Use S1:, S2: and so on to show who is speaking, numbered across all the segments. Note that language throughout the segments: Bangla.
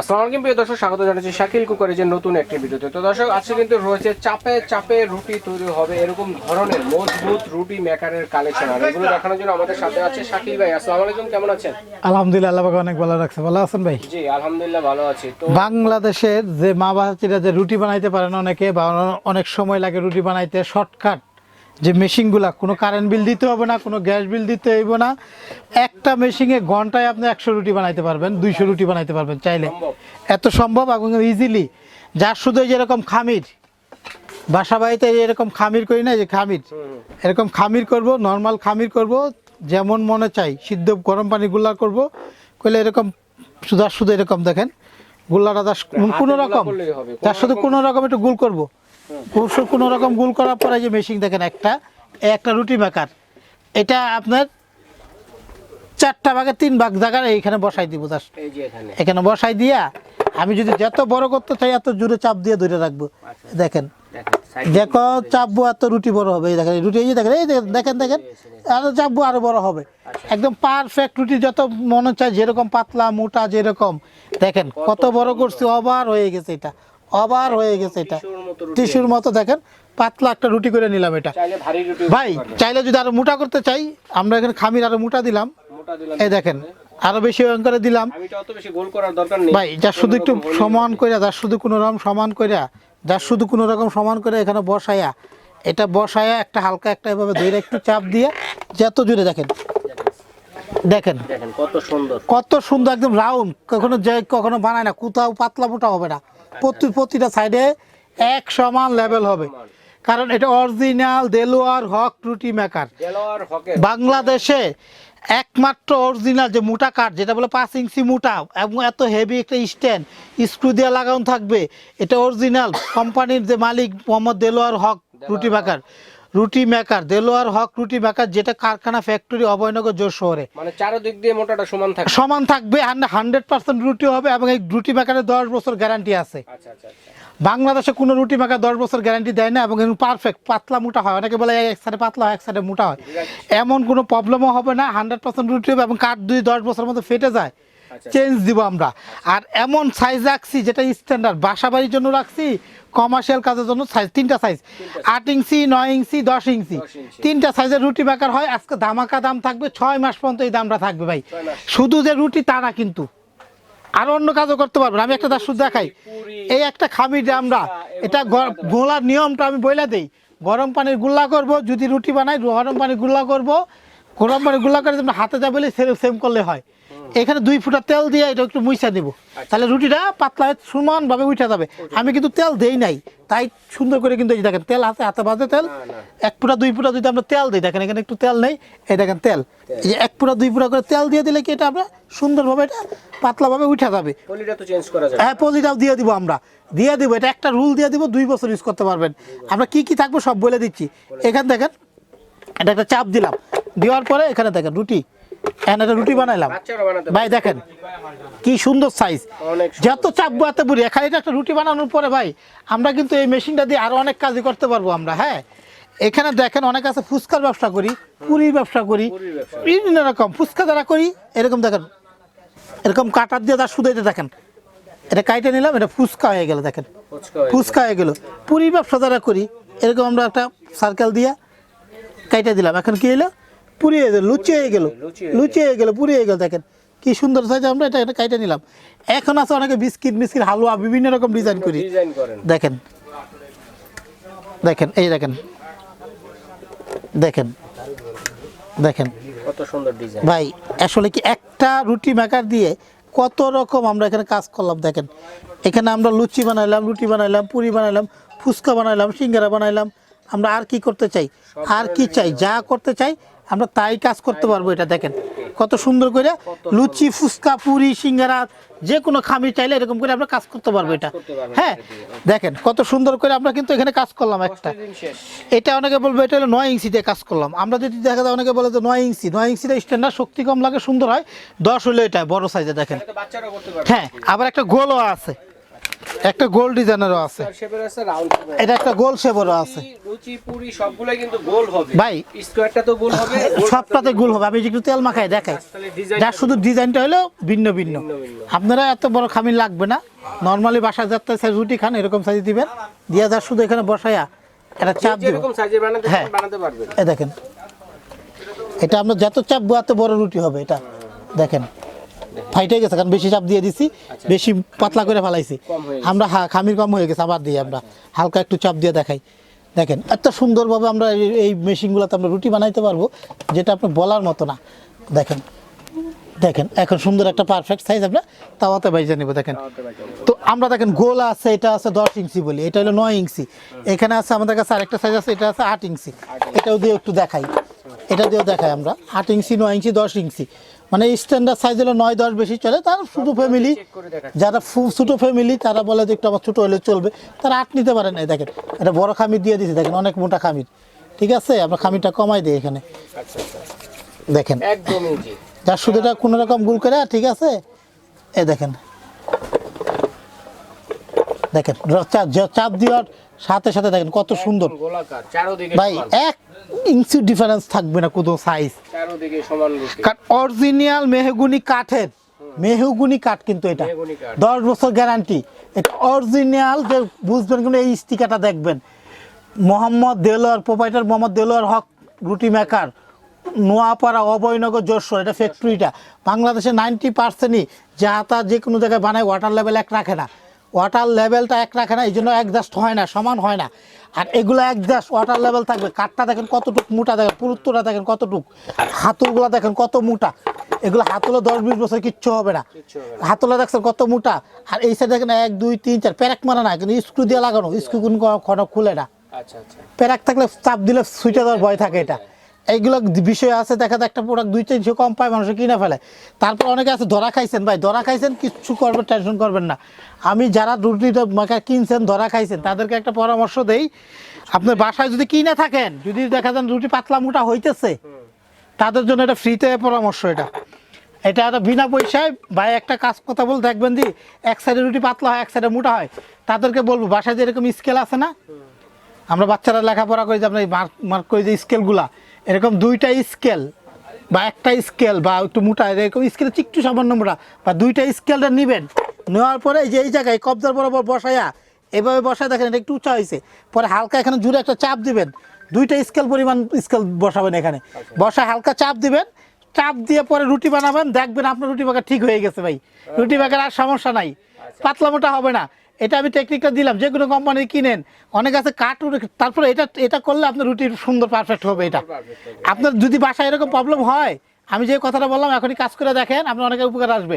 S1: আসসালামু আলাইকুম প্রিয় দর্শক স্বাগত জানাচ্ছি শাকিল কুকারের যে নতুন একটি ভিডিওতে। তো দর্শক আজকে কিন্তু রয়েছে চাপে চাপে রুটি তৈরি হবে এরকম ধরনের মজবুত রুটি মেকারের কালেকশন। আর এগুলো দেখানোর জন্য আমাদের সাথে আছে শাকিল ভাই। আসসালামু আলাইকুম কেমন আছেন?
S2: আলহামদুলিল্লাহ আল্লাহ অনেক ভালো রাখছে। ভালো আছেন ভাই?
S1: জি আলহামদুলিল্লাহ ভালো আছি। তো
S2: বাংলাদেশের যে মা বাচ্চারা যে রুটি বানাইতে পারেন অনেকে বা অনেক সময় লাগে রুটি বানাইতে শর্টকাট যে মেশিনগুলা কোনো কারেন্ট বিল দিতে হবে না কোনো গ্যাস বিল দিতে হইব না। একটা মেশিনে ঘন্টায় আপনি একশো রুটি বানাইতে পারবেন দুইশো রুটি বানাইতে পারবেন চাইলে। এত সম্ভব এবং ইজিলি যার শুধু যেরকম খামির বাসা বাড়িতে এরকম খামির করি না যে খামির। এরকম খামির করব নর্মাল খামির করব যেমন মনে চাই সিদ্ধ গরম পানি গুল্লা করব করলে এরকম সুদা শুধু এরকম দেখেন গুল্লাটা কোনো রকম তার শুধু কোনো রকম একটু গুল করব। কোনো রকম গুল করার পরে যে মেশিন দেখেন একটা একটা রুটি মেকার এটা আপনার চারটা ভাগে তিন ভাগ জায়গার এইখানে বসাই দিব জাস্ট
S1: এই যে এখানে।
S2: এখানে বসাই দিয়া আমি যদি যত বড় করতে চাই এত জোরে চাপ দিয়ে ধরে রাখব। দেখেন।
S1: দেখেন
S2: দেখো চাপবো এত রুটি বড় হবে এই দেখেন রুটি এই দেখেন এই দেখেন, দেখেন দেখেন। আরও চাপবো আরও বড় হবে। একদম পারফেক্ট রুটি যত মনে চায় যেরকম পাতলা মোটা যেরকম। দেখেন কত বড় করছি অবার হয়ে গেছে এটা। অবার হয়ে গেছে এটা।
S1: টিস্যুর মতো
S2: দেখেন পাতলা একটা রুটি করে নিলাম এটা। ভাই চাইলে যদি আরও মোটা করতে চাই আমরা এখানে খামির আরও মোটা দিলাম। এই দেখেন আরও বেশি করে দিলাম। ভাই যার শুধু একটু সমান করে যার শুধু কোনো রকম সমান করে যার শুধু কোনো রকম সমান করে এখানে বসায়া এটা বসায়া একটা হালকা একটা এভাবে ধরে একটু চাপ দিয়ে যত জুড়ে দেখেন দেখেন।
S1: দেখেন কত সুন্দর।
S2: কত সুন্দর একদম রাউন্ড কখনো যে কখনো বানায় না কোথাও পাতলা মোটা হবে না। প্রতিটা সাইডে এক সমান লেভেল হবে। কারণ এটা অরিজিনাল দেলোয়ার হক রুটি মেকার বাংলাদেশে একমাত্র অরিজিনাল যে মোটা কাঠ যেটা বলে পাঁচ ইঞ্চি মোটা এবং এত হেভি একটা স্ট্যান্ড স্ক্রু দিয়ে লাগানো থাকবে এটা অরিজিনাল কোম্পানির যে মালিক মোহাম্মদ দেলোয়ার হক রুটি মেকার রুটি মেকার দেলোয়ার হক রুটি মেকার যেটা কারখানা ফ্যাক্টরি অভয়নগর জোর শহরে।
S1: মানে চারদিক দিয়ে মোটাটা সমান থাকে
S2: সমান থাকবে হান্ড্রেড পার্সেন্ট রুটি হবে এবং এই রুটি মেকারের দশ বছর গ্যারান্টি আছে।
S1: আচ্ছা আচ্ছা আচ্ছা।
S2: বাংলাদেশে কোনো রুটি মেকার দশ বছর গ্যারান্টি দেয় না এবং পারফেক্ট পাতলা মোটা হয়। অনেকে বলে এক সাইডে পাতলা হয় এক সাইডে মোটা হয়। এমন কোনো প্রবলেমও হবে না হান্ড্রেড পার্সেন্ট রুটি হবে এবং কাঠ দুই দশ বছরের মধ্যে ফেটে যায়। চেঞ্জ দিব আমরা। আর এমন সাইজ রাখছি যেটা স্ট্যান্ডার্ড বাসা বাড়ির জন্য রাখছি কমার্শিয়াল কাজের জন্য সাইজ তিনটা সাইজ আট ইঞ্চি নয় ইঞ্চি দশ ইঞ্চি। তিনটা সাইজের রুটি বেকার হয় আজকে ধামাকা দাম থাকবে ছয় মাস পর্যন্ত এই দামটা থাকবে ভাই। শুধু যে রুটি তা না কিন্তু। আরও অন্য কাজও করতে পারবেন। আমি একটা দাস দেখাই। এই একটা খামি যে আমরা এটা গ- গোলার নিয়মটা আমি বইলা দেই। গরম পানির গুল্লা করব যদি রুটি বানাই গরম পানির গুল্লা করব গরম পানির গুল্লা করে যেমন হাতে যা বলে সেম করলে হয়। এখানে দুই ফুটা তেল দিয়ে এটা একটু মুইসা দেবো তাহলে রুটিটা পাতলা সমানভাবে উঠে যাবে। আমি কিন্তু তেল দেই নাই। তাই সুন্দর করে কিন্তু এই দেখেন তেল হাতে হাতে বাজে তেল। এক ফুটা দুই ফুটা যদি আমরা তেল দিই দেখেন এখানে একটু তেল নেই। এই দেখেন তেল। এই যে এক ফুটা দুই ফুটা করে তেল দিয়ে দিলে কি এটা আমরা সুন্দরভাবে এটা পাতলাভাবে উঠে যাবে।
S1: পলিটা তো চেঞ্জ করা যাবে।
S2: হ্যাঁ পলিটাও দিয়ে দিব আমরা। দিয়ে দিব এটা একটা রুল দিয়ে দিব দুই বছর ইউজ করতে পারবেন। আমরা কি কি থাকব সব বলে দিচ্ছি। এখান দেখেন এটা একটা চাপ দিলাম। দেওয়ার পরে এখানে দেখেন রুটি। এখানে একটা রুটি বানাইলাম। ভাই দেখেন কি সুন্দর সাইজ যত চাপবো এত বুড়ি এখানে এটা একটা রুটি বানানোর পরে ভাই আমরা কিন্তু এই মেশিনটা দিয়ে আরও অনেক কাজই করতে পারব আমরা হ্যাঁ? এখানে দেখেন অনেক আছে ফুচকার ব্যবসা করি পুরির ব্যবসা করি বিভিন্ন রকম ফুচকা যারা করি এরকম দেখেন এরকম কাটার দিয়ে তার সুদাইতে দেখেন। এটা কাইটে নিলাম এটা ফুচকা হয়ে গেল দেখেন।
S1: ফুচকা হয়ে
S2: গেল। পুরি ব্যবসা যারা করি এরকম আমরা একটা সার্কেল দিয়ে কাইটে দিলাম। এখন কি হলো পুরি হয়ে গেল লুচি হয়ে গেল
S1: লুচি হয়ে
S2: গেল। পুরি হয়ে গেল দেখেন। কি সুন্দর সাইজ আমরা এটা এটা কাইটে নিলাম। এখন আছে অনেকে বিস্কিট মিস্কিট হালুয়া বিভিন্ন রকম ডিজাইন করি। দেখেন। দেখেন এই দেখেন। দেখেন। দেখেন।
S1: কত সুন্দর ডিজাইন
S2: ভাই আসলে কি একটা রুটি মেকার দিয়ে কত রকম আমরা এখানে কাজ করলাম দেখেন। এখানে আমরা লুচি বানাইলাম রুটি বানাইলাম পুরি বানাইলাম ফুচকা বানাইলাম সিঙ্গারা বানাইলাম। আমরা আর কি করতে চাই? আর কি চাই? যা করতে চাই আমরা তাই কাজ করতে পারব এটা দেখেন। কত সুন্দর করে লুচি ফুচকা পুরি সিঙ্গারা যে কোনো খামি চাইলে এরকম করে আমরা কাজ করতে পারব এটা। হ্যাঁ দেখেন কত সুন্দর করে আমরা কিন্তু এখানে কাজ করলাম একটা। এটা অনেকে বলব এটা হলো নয় ইঞ্চি দিয়ে কাজ করলাম। আমরা যদি দেখা যায় অনেকে বলে যে নয় ইঞ্চি নয় ইঞ্চিটা স্ট্যান্ডার্ড শক্তি কম লাগে সুন্দর হয়। দশ হলে এটা বড় সাইজে দেখেন। হ্যাঁ আবার একটা গোলও আছে। একটা গোল ডিজাইনেরও আছে। এটা একটা গোল শেপেরও আছে।
S1: লুচি পুরি সবগুলাই কিন্তু গোল হবে।
S2: ভাই।
S1: স্কোয়ারটা তো গোল হবে
S2: সবটাতে গোল হবে। আমি একটু তেল মাখাই দেখাই।
S1: তাহলে
S2: শুধু ডিজাইনটা হলো ভিন্ন ভিন্ন।
S1: ভিন্ন ভিন্ন।
S2: আপনারা এত বড় খামি লাগবে না। নর্মালি যাত্রা সাইজ রুটি খান এরকম সাইজ দিবেন। দিয়ে শুধু এখানে বসাইয়া একটা চাপ দিবেন।
S1: বানাতে
S2: হ্যাঁ।
S1: বানাতে পারবেন।
S2: এ দেখেন। এটা আপনার যত চাপবো এত বড় রুটি হবে এটা। দেখেন। ফাইটে গেছে কারণ বেশি চাপ দিয়ে দিছি বেশি পাতলা করে ফেলাইছি। আমরা খামির কম হয়ে গেছে আবার দিই আমরা। হালকা একটু চাপ দিয়ে দেখাই। দেখেন এত সুন্দরভাবে আমরা এই- এই মেশিনগুলোতে আমরা রুটি বানাইতে পারব যেটা আপনি বলার মতো না। দেখেন দেখেন এখন সুন্দর একটা পারফেক্ট সাইজ আমরা তাওয়াতে বাইজে নেব দেখেন। তো আমরা দেখেন গোল আছে এটা আছে দশ ইঞ্চি বলি এটা হলো নয় ইঞ্চি। এখানে আছে আমাদের কাছে আরেকটা সাইজ আছে এটা আছে আট ইঞ্চি। এটাও দিয়ে একটু দেখাই। এটা দিয়েও দেখাই আমরা আট ইঞ্চি নয় ইঞ্চি দশ ইঞ্চি। মানে স্ট্যান্ডার্ড সাইজ হলো নয় দশ বেশি চলে তার ছোটো ফ্যামিলি যারা ছোটো ফ্যামিলি তারা বলে যে একটু আমার ছোটো হলে চলবে তারা আট নিতে পারেন এই দেখেন এটা বড় খামির দিয়ে দিয়েছি দেখেন অনেক মোটা খামির ঠিক আছে? আমরা খামিরটা কমাই দিই এখানে।
S1: আচ্ছা আচ্ছা
S2: দেখেন। যার শুধু এটা কোনো রকম গুল করে ঠিক আছে? এ দেখেন। দেখেন চাপ দেওয়ার সাথে সাথে দেখেন কত সুন্দর। ভাই এক ইঞ্চি ডিফারেন্স থাকবে না কোনো সাইজ কারণ অরিজিনাল মেহগুনি কাঠের মেহগুনি কাঠ কিন্তু এটা। দশ বছর গ্যারান্টি এটা অরিজিনাল যে বুঝবেন কিন্তু এই স্টিকারটা দেখবেন। মোহাম্মদ দেলোয়ার প্রোপাইটার মোহাম্মদ দেলোয়ার হক রুটি মেকার নোয়াপাড়া অভয়নগর যশোর এটা ফ্যাক্টরিটা বাংলাদেশে নাইনটি পার্সেন্টই যা তা যে কোনো জায়গায় বানায় ওয়াটার লেভেল এক রাখে না। ওয়াটার লেভেলটা এক রাখে না এই জন্য অ্যাডজাস্ট হয় না সমান হয় না। আর এগুলো অ্যাডজাস্ট ওয়াটার লেভেল থাকবে। কাঠটা দেখেন কতটুক মোটা দেখেন পুরুত্বটা দেখেন কতটুক হাতুলগুলো দেখেন কত মোটা। এগুলো হাতুলে দশ বিশ বছর কিচ্ছু হবে না। হাতলা দেখছেন কত মোটা। আর এই সাইড দেখেন এক দুই তিন চার প্যারাক মারা না কিন্তু স্ক্রু দিয়ে লাগানো স্ক্রু কোনো খুলে না।
S1: আচ্ছা আচ্ছা।
S2: প্যারাক থাকলে চাপ দিলে সুইটা দেওয়ার ভয় থাকে এটা। এইগুলো বিষয় আছে, দেখা যায় একটা প্রোডাক্ট দুই তিনশো কম পায়, মানুষে কিনে ফেলে। তারপর অনেকে আছে, ধরা খাইছেন ভাই, ধরা খাইছেন কিচ্ছু করবেন টেনশন করবেন না। আমি যারা রুটিটা মাখা কিনছেন, ধরা খাইছেন, তাদেরকে একটা পরামর্শ দেই আপনার বাসায় যদি কিনে থাকেন, যদি দেখা যান রুটি পাতলা মোটা হইতেছে, তাদের জন্য এটা ফ্রিতে পরামর্শ এটা। এটা একটা বিনা পয়সায়, ভাই, একটা কাজ কথা বল, দেখবেন দি এক সাইডে রুটি পাতলা হয়, এক সাইডে মোটা হয়। তাদেরকে বলব, বাসায় যে এরকম স্কেল আছে না, আমরা বাচ্চারা লেখাপড়া করি যে আমরা মার্ক মার্ক করি যে স্কেলগুলা এরকম দুইটা স্কেল বা একটা স্কেল বা একটু মোটা এরকম স্কেল একটু সামান্য মোটা বা দুইটা স্কেলটা নেবেন। নেওয়ার পরে এই যে এই জায়গায় কবজার বরাবর বসায়া এভাবে বসায় দেখেন এটা একটু উঁচা হয়েছে। পরে হালকা এখানে জুড়ে একটা চাপ দিবেন। দুইটা স্কেল পরিমাণ স্কেল বসাবেন এখানে। বসায় হালকা চাপ দিবেন। চাপ দিয়ে পরে রুটি বানাবেন। দেখবেন আপনার রুটি বাঁকা ঠিক হয়ে গেছে ভাই। রুটি বাঁকার আর সমস্যা নাই। পাতলা মোটা হবে না। এটা আমি টেকনিকটা দিলাম যে কোনো কোম্পানি কিনেন অনেক আছে কাঠ তারপরে এটা এটা করলে আপনার রুটি সুন্দর পারফেক্ট হবে এটা। আপনার যদি বাসায় এরকম প্রবলেম হয় আমি যে কথাটা বললাম এখনই কাজ করে দেখেন আপনার অনেকের উপকার আসবে।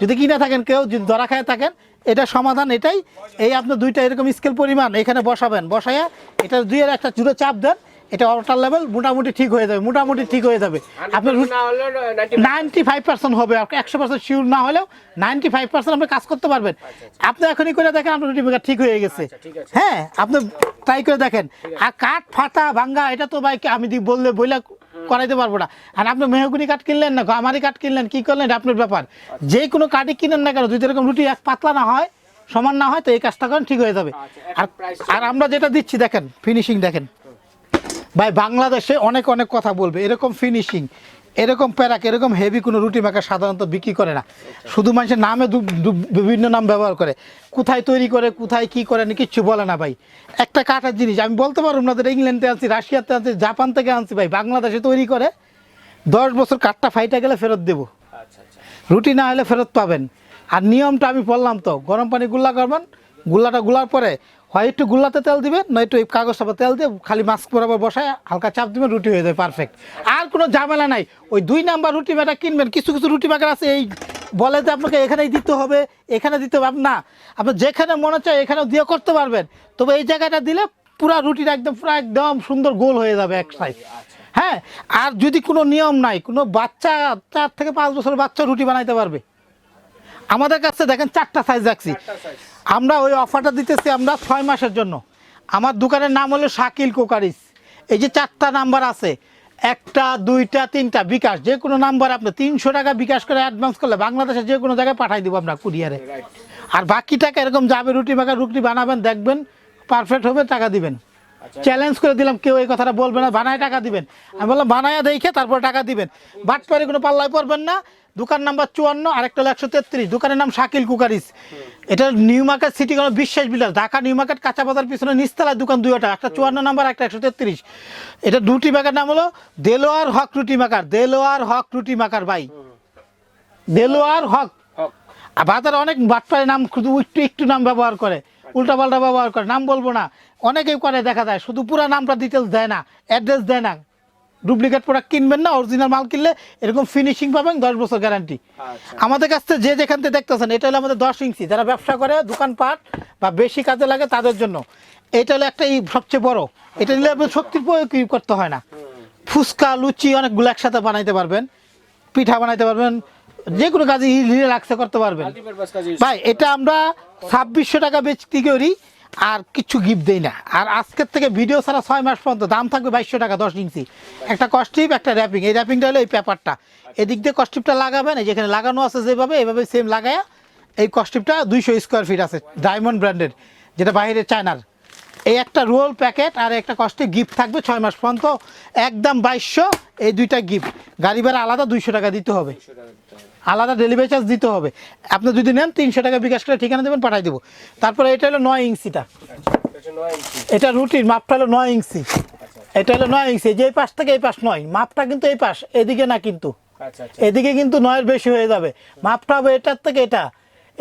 S2: যদি কিনে থাকেন কেউ যদি ধরা খায় থাকেন এটা সমাধান এটাই। এই আপনার দুইটা এরকম স্কেল পরিমাণ এখানে বসাবেন বসাইয়া এটা দুইয়ের একটা জুড়ে চাপ দেন এটা ওয়াটার লেভেল মোটামুটি ঠিক হয়ে যাবে মোটামুটি ঠিক হয়ে যাবে। আপনার নাইনটি ফাইভ পার্সেন্ট হবে একশো পার্সেন্ট শিওর না হলেও নাইনটি ফাইভ পার্সেন্ট আপনি কাজ করতে পারবেন। আপনি এখনই করে দেখেন আপনার রুটি মেকার ঠিক হয়ে গেছে।
S1: আচ্ছা।
S2: হ্যাঁ আপনি ট্রাই করে দেখেন। আর কাঠ ফাটা ভাঙ্গা এটা তো ভাই আমি বললে বইলা করাইতে পারব না। আর আপনি মেহগুনি কাঠ কিনলেন না গামারি কাঠ কিনলেন কি করলেন? এটা আপনার ব্যাপার। যে কোনো কাঠই কিনেন না কেন যদি এরকম রুটি এক পাতলা না হয় সমান না হয় তো এই কাজটা করেন ঠিক হয়ে যাবে।
S1: আচ্ছা,
S2: আর আর আমরা যেটা দিচ্ছি দেখেন ফিনিশিং দেখেন। ভাই বাংলাদেশে অনেক অনেক কথা বলবে। এরকম ফিনিশিং এরকম প্যারাক এরকম হেভি কোনো রুটি মেকার সাধারণত বিক্রি করে না। শুধু মানুষের নামে বিভিন্ন নাম ব্যবহার করে। কোথায় তৈরি করে কোথায় কি করে না কিচ্ছু বলে না ভাই। একটা কাটার জিনিস আমি বলতে পারব না ইংল্যান্ডে আনছি রাশিয়াতে আনছি জাপান থেকে আনছি ভাই বাংলাদেশে তৈরি করে দশ বছর কাঠটা ফাইটা গেলে ফেরত দেবো।
S1: আচ্ছা আচ্ছা।
S2: রুটি না হলে ফেরত পাবেন। আর নিয়মটা আমি বললাম তো গরম পানি গুল্লা করবেন গুল্লাটা গুলার পরে হয় একটু গুল্লাতে তেল দিবেন না একটু কাগজ চাপা তেল দিয়ে খালি মাস্ক বরাবর বসায় হালকা চাপ দিবেন রুটি হয়ে যায় পারফেক্ট আর কোনো ঝামেলা নাই। ওই দুই নাম্বার রুটি মেটা কিনবেন, কিছু কিছু রুটি মেকার আছে, এই বলে যে আপনাকে এখানেই দিতে হবে, এখানে দিতে হবে। না, আপনি যেখানে মনে চায় এখানেও দিয়ে করতে পারবেন। তবে এই জায়গাটা দিলে পুরা রুটিটা একদম, পুরো একদম সুন্দর গোল হয়ে যাবে এক সাইড হ্যাঁ আর যদি কোনো নিয়ম নাই, কোনো বাচ্চা, চার থেকে পাঁচ বছর বাচ্চা রুটি বানাইতে পারবে আমাদের কাছে দেখেন চারটা সাইজ রাখছি আমরা ওই অফারটা দিতেছি আমরা ছয় মাসের জন্য। আমার দোকানের নাম হলো শাকিল কোকারিস। এই যে চারটা নাম্বার আছে একটা দুইটা তিনটা বিকাশ যে কোনো নাম্বার আপনি তিনশো টাকা বিকাশ করে অ্যাডভান্স করলে বাংলাদেশে যে কোনো জায়গায় পাঠাই দিব আমরা কুরিয়ারে আর বাকি টাকা এরকম যাবে রুটি মাখা রুটি বানাবেন দেখবেন পারফেক্ট হবে টাকা দিবেন। চ্যালেঞ্জ করে দিলাম কেউ এই কথাটা বলবে না বানায় টাকা দিবেন। আমি বললাম বানায় দেখে তারপর টাকা দিবেন। বাট পরে কোনো পাল্লায় পড়বেন না। দোকান নাম্বার চুয়ান্ন আরেকটা হলো একশো তেত্রিশ। দোকানের নাম শাকিল কুকারিস। এটা নিউ মার্কেট সিটি কোনো বিশ্বাস বিলাস। ঢাকা নিউ মার্কেট কাঁচা বাজার পিছনে নিচতলায় দোকান দুইটা একটা চুয়ান্ন নাম্বার একটা একশো তেত্রিশ। এটা দুটি মাকার নাম হলো দেলোয়ার হক রুটি মাকার দেলোয়ার হক রুটি মাকার ভাই। দেলোয়ার হক। বাজারে অনেক বাটপাড়ে নাম একটু একটু নাম ব্যবহার করে। উল্টাপাল্টা ব্যবহার করে নাম বলব না। অনেকেই করে দেখা যায় শুধু পুরো নামটা ডিটেলস দেয় না অ্যাড্রেস দেয় না। ডুপ্লিকেট প্রোডাক্ট কিনবেন না অরিজিনাল মাল কিনলে এরকম ফিনিশিং পাবেন দশ বছর গ্যারান্টি
S1: আচ্ছা।
S2: আমাদের কাছ থেকে যে যেখান থেকে দেখতেছেন এটা হলো আমাদের দশ ইঞ্চি। যারা ব্যবসা করে দোকানপাট বা বেশি কাজে লাগে তাদের জন্য। এটা হলো একটা সবচেয়ে বড়। এটা নিলে শক্তির প্রয়োগ করতে হয় না। ফুচকা লুচি অনেকগুলো একসাথে বানাইতে পারবেন পিঠা বানাইতে পারবেন যে কোনো কাজে রিল্যাক্সে করতে পারবেন। ভাই এটা আমরা ছাব্বিশশো টাকা বেচতে করি আর কিছু গিফট দেই না। আর আজকের থেকে ভিডিও ছাড়া ছয় মাস পর্যন্ত দাম থাকবে বাইশশো টাকা দশ ইঞ্চি। একটা কস্টিপ একটা র্যাপিং এই র্যাপিংটা হলো এই পেপারটা এদিক দিয়ে কস্টিপটা লাগাবেন এই যেখানে লাগানো আছে যেভাবে এইভাবে সেম লাগায়া এই কস্টিপটা দুইশো স্কোয়ার ফিট আছে ডায়মন্ড ব্র্যান্ডের যেটা বাইরে চায়নার। এই একটা রোল প্যাকেট আর একটা কস্টে গিফট থাকবে ছয় মাস পর্যন্ত। একদম বাইশশো এই দুইটা গিফট। গাড়ি ভাড়া আলাদা দুইশো টাকা দিতে হবে। আলাদা ডেলিভারি চার্জ দিতে হবে। আপনি যদি নেন তিনশো টাকা বিকাশ করে ঠিকানা দেবেন পাঠাই দেবো। তারপরে এটা হলো নয় ইঞ্চিটা।
S1: এটা ইঞ্চি।
S2: এটা রুটির মাপটা হলো নয় ইঞ্চি। এটা হলো নয় ইঞ্চি। যে এই পাশ থেকে এই পাশ নয় মাপটা কিন্তু এই পাশ এদিকে না কিন্তু।
S1: আচ্ছা আচ্ছা।
S2: এদিকে কিন্তু নয়ের বেশি হয়ে যাবে। মাপটা হবে এটার থেকে এটা।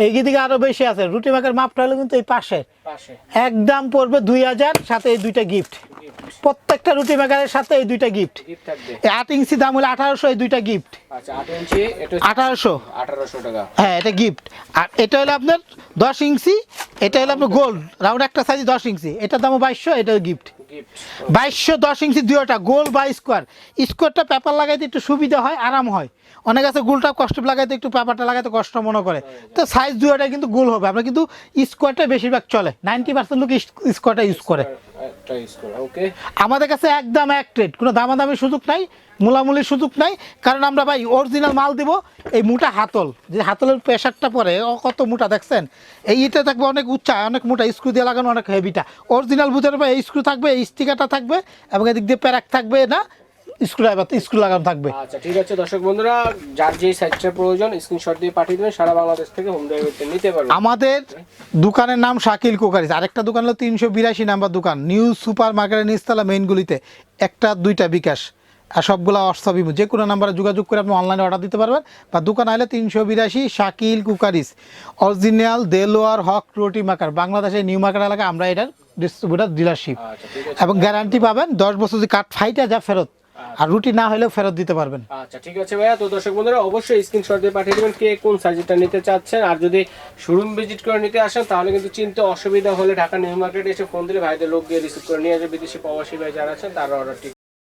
S2: এই দিকে আরও বেশি আছে। রুটি মাখের মাপটা হলো কিন্তু এই পাশে। একদম পড়বে দুই হাজার সাথে এই দুইটা গিফট প্রত্যেকটা রুটি মেকারের সাথে এই দুইটা গিফট আট ইঞ্চি দাম হলো আঠারোশো এই দুইটা গিফট
S1: আচ্ছা
S2: আঠারোশো।
S1: আঠারোশো টাকা।
S2: হ্যাঁ এটা গিফট আর এটা হলো আপনার দশ ইঞ্চি এটা হলো আপনার গোল্ড রাউন্ড একটা সাইজ দশ ইঞ্চি। এটার দামও বাইশশো এটা গিফট বাইশশো দশ ইঞ্চি দুইটা গোল বা স্কোয়ার স্কোয়ারটা পেপার লাগাইতে একটু সুবিধা হয় আরাম হয়। অনেক আছে গোলটা কষ্ট লাগাইতে একটু পেপারটা লাগাইতে কষ্ট মনে করে। তো সাইজ দুইটা কিন্তু গোল হবে। আমরা কিন্তু স্কোয়ারটা বেশিরভাগ চলে। নাইনটি পার্সেন্ট লোক স্কোয়ারটা ইউজ করে। আমাদের কাছে একদম এক রেট কোনো দামাদামির সুযোগ নাই। মূলামূলির সুযোগ নাই কারণ আমরা ভাই অরিজিনাল মাল দিব এই মোটা হাতল। যে হাতলের প্রেশারটা পরে ও কত মোটা দেখছেন? এই ইটা থাকবে অনেক উচ্চা অনেক মোটা স্ক্রু দিয়ে লাগানো অনেক হেভিটা অরিজিনাল বুঝে নেবে এই স্ক্রু থাকবে এই স্টিকারটা থাকবে এবং এদিক দিয়ে প্যারাক থাকবে না? স্ক্রু স্ক্রু লাগানো থাকবে।
S1: আচ্ছা ঠিক আছে দর্শক বন্ধুরা যার যেই সাইজটার প্রয়োজন স্ক্রিনশট দিয়ে পাঠিয়ে দেবেন সারা বাংলাদেশ থেকে হোম ডেলিভারিতে নিতে পারবেন
S2: আমাদের দোকানের নাম শাকিল কুকারিস আরেকটা দোকান হলো তিনশো বিরাশি নাম্বার দোকান নিউ সুপার মার্কেটের নিচতলা মেইনগুলিতে একটা দুইটা বিকাশ। সবগুলো হোয়াটসঅ্যাপ যে কোনো নাম্বারে যোগাযোগ করে আপনি অনলাইনে অর্ডার দিতে পারবেন। বা দোকান আইলে তিনশো বিরাশি Shakil cookeries. Original Delwar Haque roti maker বাংলাদেশের নিউ মার্কেট এলাকায় আমরা এটার ডিস্ট্রিবিউটার ডিলারশিপ
S1: আচ্ছা
S2: এবং গ্যারান্টি পাবেন দশ বছর যদি কাঠ ফাইটা যা ফেরত। আর রুটি না হলেও ফেরত দিতে পারবেন।
S1: আচ্ছা ঠিক আছে ভাইয়া। তো দর্শক বন্ধুরা অবশ্যই স্ক্রিনশট দিয়ে পাঠিয়ে দেবেন কে কোন সাইজটা নিতে চাচ্ছেন। আর যদি শোরুম ভিজিট করে নিতে আসেন তাহলে কিন্তু চিনতে অসুবিধা হলে ঢাকা নিউ মার্কেটে এসে ফোন দিলে ভাইদের লোক গিয়ে রিসিভ করে নিয়ে আসবে। বিদেশি প্রবাসী ভাই যারা আছেন তারা অর্ডারটি